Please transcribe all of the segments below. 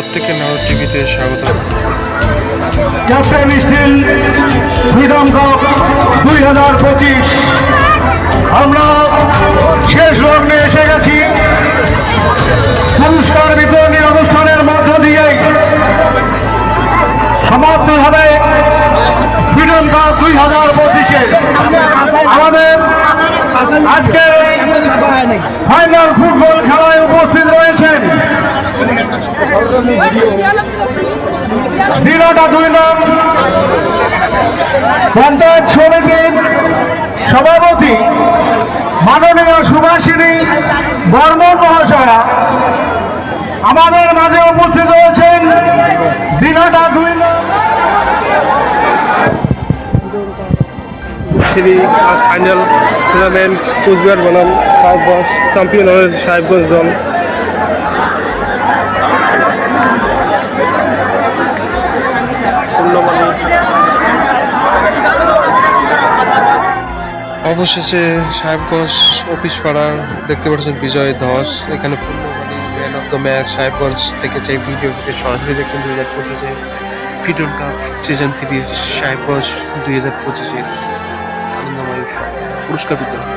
প্রত্যেককে নারদ টিভিতে স্বাগত। ক্যাপ্টেন স্টিল ফ্রিডম কাপ দুই হাজার পঁচিশ। আমরা শেষ লগ্নে এসে গেছি। পুরস্কার বিতরণী অনুষ্ঠানের মধ্য দিয়ে। সমাপ্ত হবে ফ্রিডম কাপ দুই হাজার পঁচিশে। আমাদের আজকের ফাইনাল ফুটবল দিনটা দুই নং পঞ্চায়েত সমিতির সভাপতি, মাননীয় সুভাষিনী বর্মন মহাশয়া আমাদের মাঝে উপস্থিত হয়েছেন দিনটা দুই থ্রি ফাইনাল টুর্নামেন্ট কুচবিহার বনাম সাহেবগঞ্জ চ্যাম্পিয়ন হলেন সাহেবগঞ্জ দল। অবশেষে সাহেবগঞ্জ অফিস পাড়া দেখতে পাচ্ছেন বিজয় ধস এখানে man of the match Sahebganj থেকে যে ভিডিও সরাসরি দেখছেন দুই হাজার পঁচিশে। ফিটন কাপ সিজন থ্রি সাহেবগঞ্জ দুই হাজার পঁচিশের আনন্দময় পুরস্কার বিতরণ।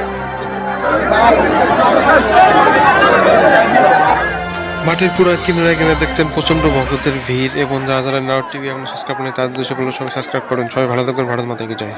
মাঠের পুরা কিনারা কিনারে দেখছেন প্রচণ্ড ভক্তদের ভিড় এবং যারা যারা নাও টিভি এখন সাবস্ক্রাইব করেন তাদের সকলের সঙ্গে সাবস্ক্রাইব করেন। সবাই ভালো থাকবেন। ভারত মাতাকে জয়।